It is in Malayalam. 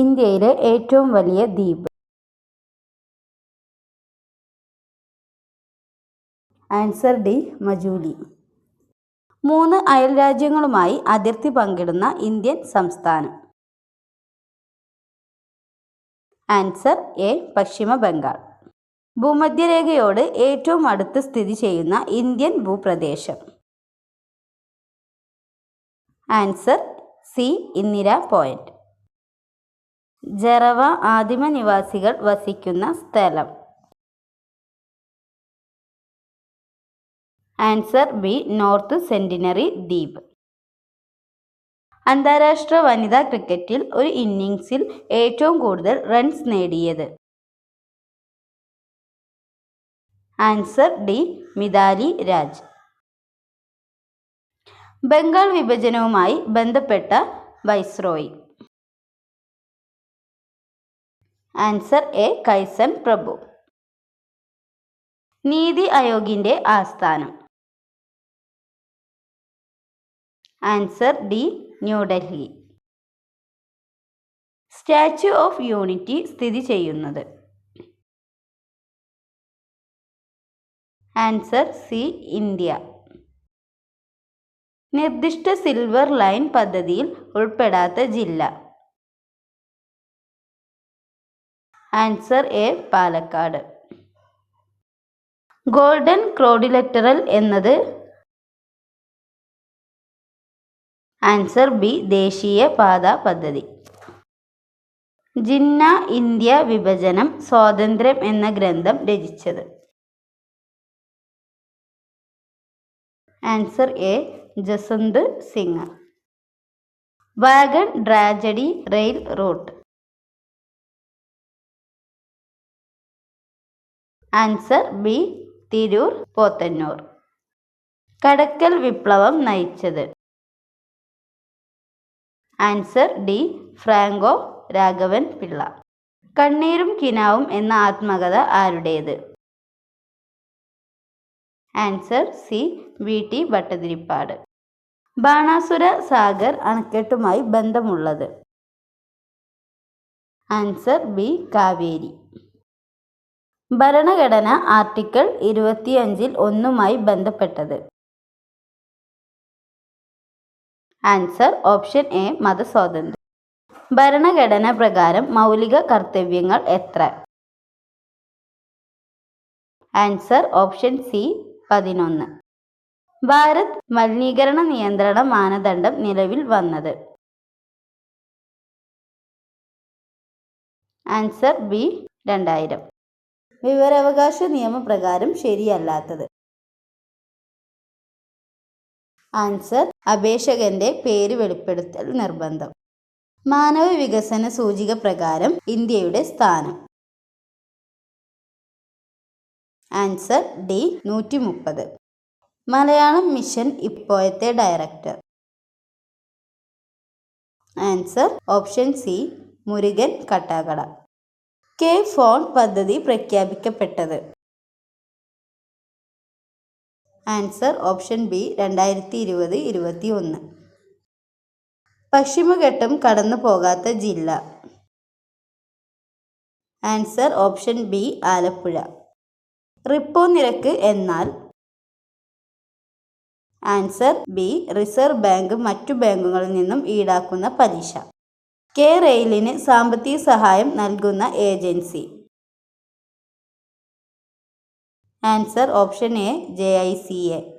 ഇന്ത്യയിലെ ഏറ്റവും വലിയ ദ്വീപ്. Answer D Majuli. മൂന്ന് അയൽ രാജ്യങ്ങളുമായി അതിർത്തി പങ്കിടുന്ന ഇന്ത്യൻ സംസ്ഥാനം. ആൻസർ എ പശ്ചിമ ബംഗാൾ. ഭൂമധ്യരേഖയോട് ഏറ്റവും അടുത്ത് സ്ഥിതി ചെയ്യുന്ന ഇന്ത്യൻ ഭൂപ്രദേശം. Answer C Indira point. Jarawa ആദിമ നിവാസികൾ വസിക്കുന്ന സ്ഥലം. ആൻസർ ബി നോർത്ത് സെന്റിനറി ദ്വീപ്. അന്താരാഷ്ട്ര വനിതാ ക്രിക്കറ്റിൽ ഒരു ഇന്നിങ്സിൽ ഏറ്റവും കൂടുതൽ റൺസ് നേടിയത്. Answer D Mithali Raj. Bengal വിഭജനവുമായി ബന്ധപ്പെട്ട വൈസ്രോയി. ആൻസർ എ കൈസൻ പ്രഭു. നീതി ആയോഗിന്റെ ആസ്ഥാനം. Answer D New Delhi. Statue of Unity സ്ഥിതി ചെയ്യുന്നത്. Answer C India. നിർദ്ദിഷ്ട സിൽവർ ലൈൻ പദ്ധതിയിൽ ഉൾപ്പെടാത്ത ജില്ല. Answer A Palakkad. Golden Quadrilateral എന്നത് ആൻസർ ബി ദേശീയ പാത പദ്ധതി. ജിന്ന ഇന്ത്യ വിഭജനം സ്വാതന്ത്ര്യം എന്ന ഗ്രന്ഥം രചിച്ചത്. Answer A Jaswant Singh. Wagon tragedy rail route answer B Tirur Pothanur. Kadakkal വിപ്ലവം നയിച്ചത്. Answer D Franco Raghavan Pillai. കണ്ണീരും കിനാവും എന്ന ആത്മകഥ ആരുടേത്? Answer C V. T. Bhattathiripad. Banasura Sagar അണക്കെട്ടുമായി ബന്ധമുള്ളത്. Answer B Kaveri. ഭരണഘടന ആർട്ടിക്കിൾ ഇരുപത്തിയഞ്ചിൽ ഒന്നുമായി ബന്ധപ്പെട്ടത്. ആൻസർ ഓപ്ഷൻ എ മതസ്വാതന്ത്ര്യം. ഭരണഘടന പ്രകാരം മൗലിക കർത്തവ്യങ്ങൾ എത്ര? ആൻസർ ഓപ്ഷൻ സി പതിനൊന്ന്. ഭാരത് മലിനീകരണ നിയന്ത്രണ മാനദണ്ഡം നിലവിൽ വന്നത്. ആൻസർ ബി രണ്ടായിരം. വിവരാവകാശ നിയമപ്രകാരം ശരിയല്ലാത്തത്. ആൻസർ അപേക്ഷകന്റെ പേര് വെളിപ്പെടുത്തൽ നിർബന്ധം. മാനവ വികസന സൂചിക പ്രകാരം ഇന്ത്യയുടെ സ്ഥാനം. ആൻസർ ഡി നൂറ്റി മുപ്പത് മലയാളം മിഷൻ ഇപ്പോഴത്തെ director. Answer option C Murukan Kattakada. K phone പദ്ധതി പ്രഖ്യാപിക്കപ്പെട്ടത്. ആൻസർ ഓപ്ഷൻ ബി രണ്ടായിരത്തി ഇരുപത് ഇരുപത്തി ഒന്ന് പശ്ചിമഘട്ടം കടന്നു പോകാത്ത ജില്ല. Answer option B Alappuzha. Repo നിരക്ക് എന്നാൽ ആൻസർ ബി റിസർവ് ബാങ്ക് മറ്റു ബാങ്കുകളിൽ നിന്നും ഈടാക്കുന്ന പലിശ. കെ റെയിലിന് സാമ്പത്തിക സഹായം നൽകുന്ന agency. Answer option A J I C A.